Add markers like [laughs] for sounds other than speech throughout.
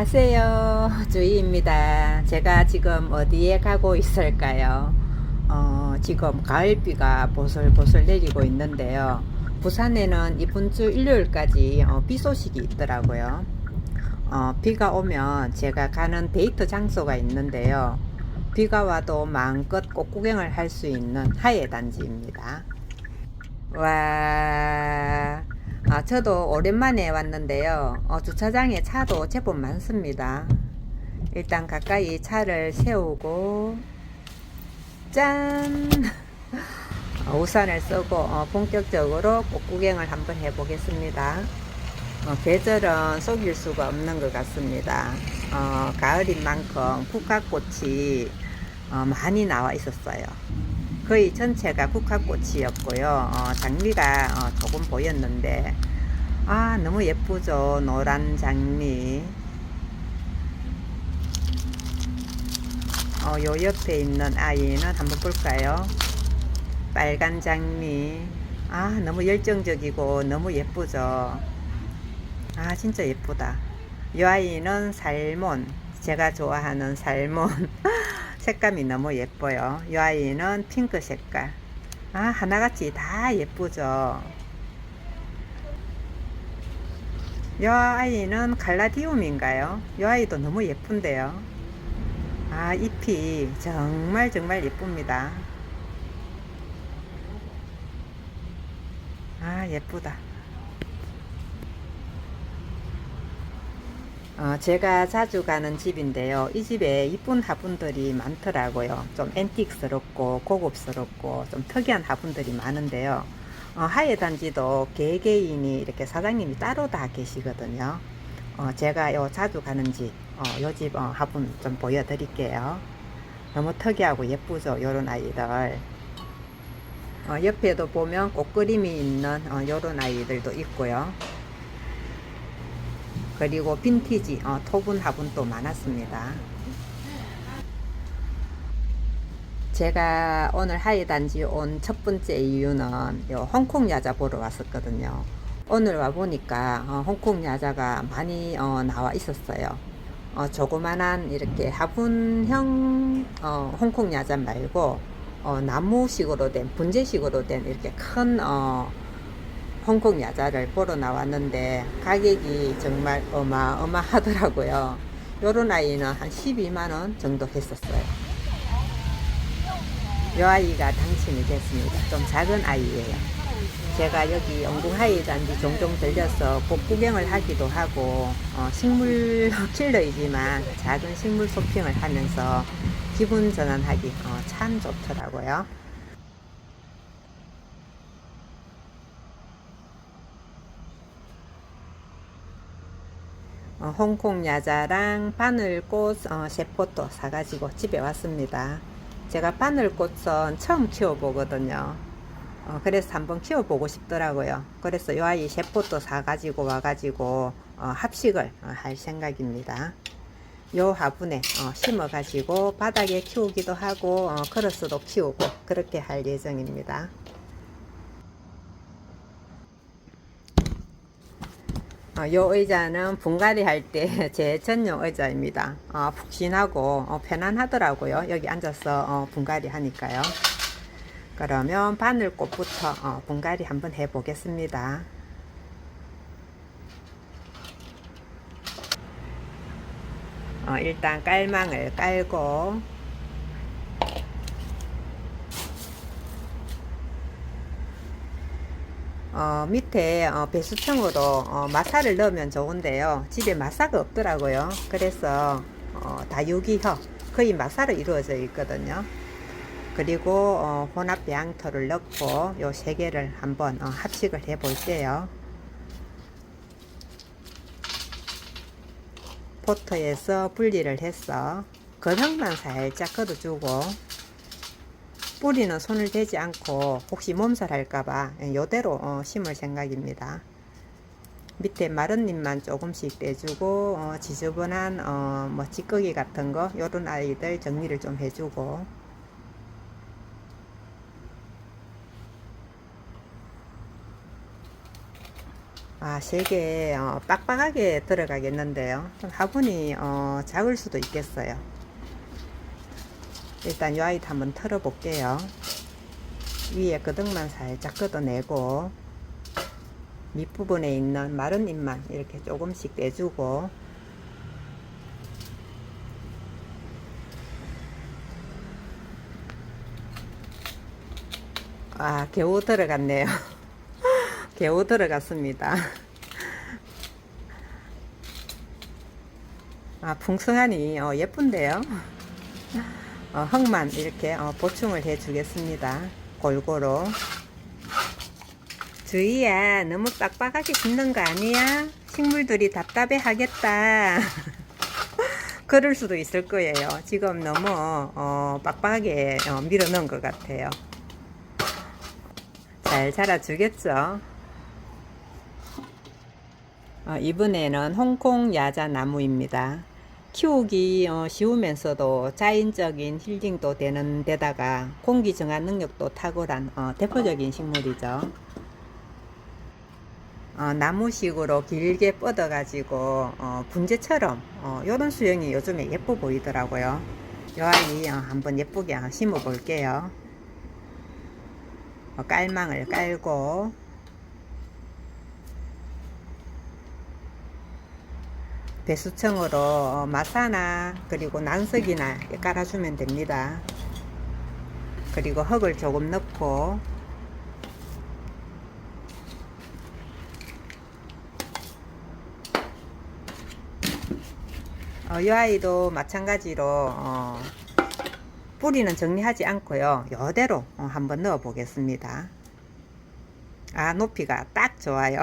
안녕하세요. 주희입니다. 제가 지금 어디에 가고 있을까요? 어, 지금 가을비가 보슬보슬 내리고 있는데요. 부산에는 이번 주 일요일까지 어, 비 소식이 있더라고요. 어, 비가 오면 제가 가는 데이트 장소가 있는데요. 비가 와도 마음껏 꽃구경을 할 수 있는 하예 단지입니다. 와, 아, 저도 오랜만에 왔는데요. 어, 주차장에 차도 제법 많습니다. 일단 가까이 차를 세우고, 짠! 어, 우산을 쓰고 어, 본격적으로 꽃구경을 한번 해보겠습니다. 어, 계절은 속일 수가 없는 것 같습니다. 어, 가을인 만큼 국화꽃이 어, 많이 나와 있었어요. 거의 전체가 국화꽃이었고요. 어, 장미가 어, 조금 보였는데, 아, 너무 예쁘죠. 노란 장미. 어, 요 옆에 있는 아이는 한번 볼까요? 빨간 장미. 아, 너무 열정적이고 너무 예쁘죠. 아, 진짜 예쁘다. 이 아이는 살몬. 제가 좋아하는 살몬. [laughs] 색감이 너무 예뻐요. 이 아이는 핑크 색깔. 아, 하나같이 다 예쁘죠. 이 아이는 갈라디움인가요? 이 아이도 너무 예쁜데요. 아, 잎이 정말 정말 예쁩니다. 아, 예쁘다. 어, 제가 자주 가는 집인데요. 이 집에 이쁜 화분들이 많더라고요. 좀 앤틱스럽고 고급스럽고 좀 특이한 화분들이 많은데요. 어, 하예 단지도 개개인이 이렇게 사장님이 따로 다 계시거든요. 어, 제가 요 자주 가는 집, 어, 요집 어, 화분 좀 보여드릴게요. 너무 특이하고 예쁘죠, 요런 아이들. 어, 옆에도 보면 꽃그림이 있는 어, 요런 아이들도 있고요. 그리고 빈티지 어, 토분 화분도 많았습니다. 제가 오늘 하이 단지 온 첫 번째 이유는 요 홍콩 야자 보러 왔었거든요. 오늘 와 보니까 어, 홍콩 야자가 많이 어, 나와 있었어요. 어, 조그만한 이렇게 화분형 어, 홍콩 야자 말고 어, 나무식으로 된 분재식으로 된 이렇게 큰 어, 홍콩 야자를 보러 나왔는데 가격이 정말 어마어마하더라고요. 요런 아이는 한 12만원 정도 했었어요. 요 아이가 당첨이 됐습니다. 좀 작은 아이예요. 제가 여기 영궁하이 단지 종종 들려서 꽃 구경을 하기도 하고 어, 식물 [laughs] 킬러이지만 작은 식물 쇼핑을 하면서 기분 전환하기 어, 참 좋더라고요. 어, 홍콩 야자랑 바늘꽃 어, 세포도 사가지고 집에 왔습니다. 제가 바늘꽃은 처음 키워보거든요. 어, 그래서 한번 키워보고 싶더라고요. 그래서 요 아이 세포도 사가지고 와가지고 어, 합식을 어, 할 생각입니다. 요 화분에 어, 심어가지고 바닥에 키우기도 하고 어, 크로스도 키우고 그렇게 할 예정입니다. 어, 요 의자는 분갈이 할 때 [laughs] 제 전용 의자입니다. 어, 푹신하고 어, 편안하더라고요. 여기 앉아서 어, 분갈이 하니까요. 그러면 바늘꽃부터 어, 분갈이 한번 해보겠습니다. 어, 일단 깔망을 깔고 어, 밑에 어, 배수청으로 어, 마사를 넣으면 좋은데요. 집에 마사가 없더라고요. 그래서 어, 다육이혀 거의 마사로 이루어져 있거든요. 그리고 어, 혼합 배양토를 넣고 요 세 개를 한번 어, 합식을 해 볼게요. 포터에서 분리를 해서 거명만 살짝 걷어주고 뿌리는 손을 대지 않고 혹시 몸살 할까봐 요대로 어, 심을 생각입니다. 밑에 마른 잎만 조금씩 빼주고 어, 지저분한 어, 뭐 찌꺼기 같은 거 요런 아이들 정리를 좀 해주고 아, 세개 어, 빡빡하게 들어가겠는데요. 좀 화분이 어, 작을 수도 있겠어요. 일단 이 아이도 한번 털어 볼게요. 위에 끄덕만 살짝 걷어내고 밑부분에 있는 마른 잎만 이렇게 조금씩 떼주고 아 겨우 들어갔네요. [laughs] 겨우 들어갔습니다. 아 풍성하니 어, 예쁜데요 어, 흙만 이렇게 어, 보충을 해 주겠습니다. 골고루. 주희야 너무 빡빡하게 심는 거 아니야? 식물들이 답답해 하겠다. [laughs] 그럴 수도 있을 거예요. 지금 너무 어, 빡빡하게 어, 밀어 넣은 것 같아요. 잘 자라주겠죠? 어, 이번에는 홍콩 야자 나무입니다 키우기 어, 쉬우면서도 자연적인 힐링도 되는 데다가 공기 정화 능력도 탁월한 어, 대표적인 식물이죠. 어, 나무식으로 길게 뻗어가지고 어, 분재처럼 어, 이런 수영이 요즘에 예뻐 보이더라고요. 이 아이 어, 한번 예쁘게 어, 심어 볼게요. 어, 깔망을 깔고 배수청으로 어, 마사나 그리고 난석이나 깔아주면 됩니다. 그리고 흙을 조금 넣고 어, 이 아이도 마찬가지로 어, 뿌리는 정리하지 않고요. 이대로 어, 한번 넣어 보겠습니다. 아 높이가 딱 좋아요.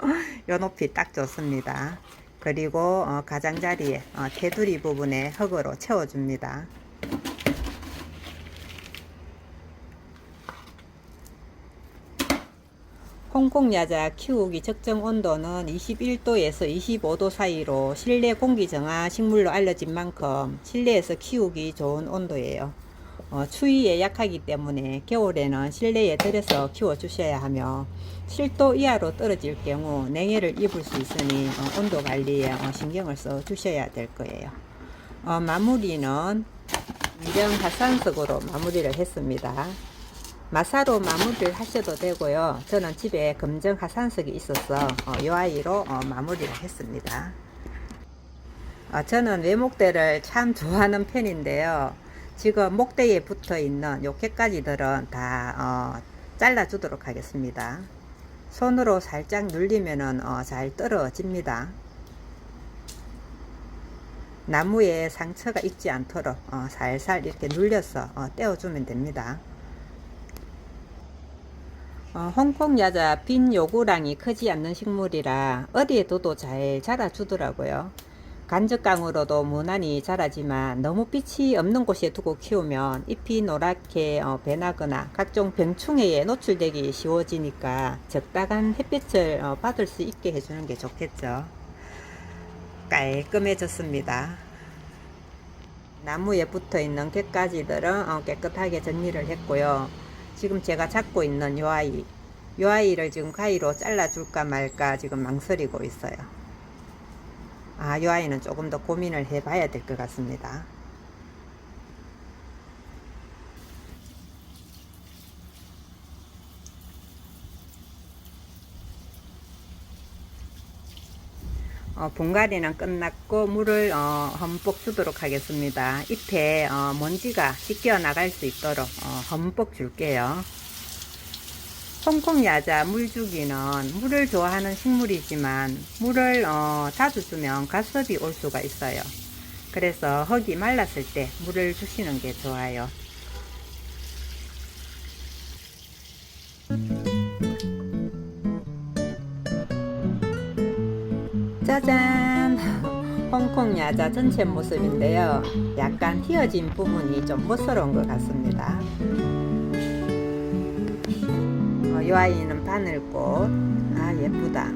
[laughs] 요 높이 딱 좋습니다. 그리고 어, 가장자리에 어, 테두리 부분에 흙으로 채워줍니다. 홍콩 야자 키우기 적정 온도는 21도에서 25도 사이로 실내 공기 정화 식물로 알려진 만큼 실내에서 키우기 좋은 온도예요. 어, 추위에 약하기 때문에 겨울에는 실내에 들여서 키워 주셔야 하며 7도 이하로 떨어질 경우 냉해를 입을 수 있으니 어, 온도 관리에 어, 신경을 써 주셔야 될 거예요. 어, 마무리는 인정 화산석으로 마무리를 했습니다. 마사로 마무리를 하셔도 되고요. 저는 집에 검정 화산석이 있어서 어, 이 아이로 어, 마무리를 했습니다. 어, 저는 외목대를 참 좋아하는 편인데요. 지금 목대에 붙어 있는 요 개까지들은 다 어, 잘라 주도록 하겠습니다. 손으로 살짝 눌리면은 어, 잘 떨어집니다. 나무에 상처가 있지 않도록 어, 살살 이렇게 눌려서 어, 떼어주면 됩니다. 어, 홍콩 야자 빈 요구량이 크지 않는 식물이라 어디에 둬도 잘 자라주더라고요. 간접강으로도 무난히 자라지만 너무 빛이 없는 곳에 두고 키우면 잎이 노랗게 어, 변하거나 각종 병충해에 노출되기 쉬워지니까 적당한 햇빛을 어, 받을 수 있게 해주는 게 좋겠죠. 깔끔해졌습니다. 나무에 붙어 있는 갯가지들은 어, 깨끗하게 정리를 했고요. 지금 제가 잡고 있는 요 아이, 요 아이를 지금 가위로 잘라줄까 말까 지금 망설이고 있어요. 아, 요 아이는 조금 더 고민을 해봐야 될 것 같습니다. 어, 분갈이는 끝났고 물을 어, 흠뻑 주도록 하겠습니다. 잎에 어, 먼지가 씻겨 나갈 수 있도록 어, 흠뻑 줄게요. 홍콩 야자 물주기는 물을 좋아하는 식물이지만 물을 어, 자주 주면 가습이 올 수가 있어요. 그래서 흙이 말랐을 때 물을 주시는 게 좋아요. 짜잔! 홍콩 야자 전체 모습인데요. 약간 휘어진 부분이 좀 멋스러운 것 같습니다. 어, 이 아이는 바늘꽃. 아, 예쁘다.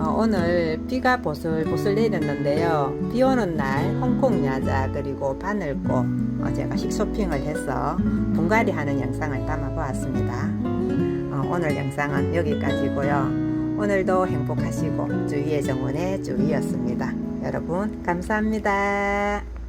어, 오늘 비가 보슬보슬 내렸는데요. 비 오는 날 홍콩 야자 그리고 바늘꽃 어, 제가 식쇼핑을 해서 분갈이 하는 영상을 담아 보았습니다. 어, 오늘 영상은 여기까지고요. 오늘도 행복하시고 주위의 정원의 주위였습니다. 여러분 감사합니다.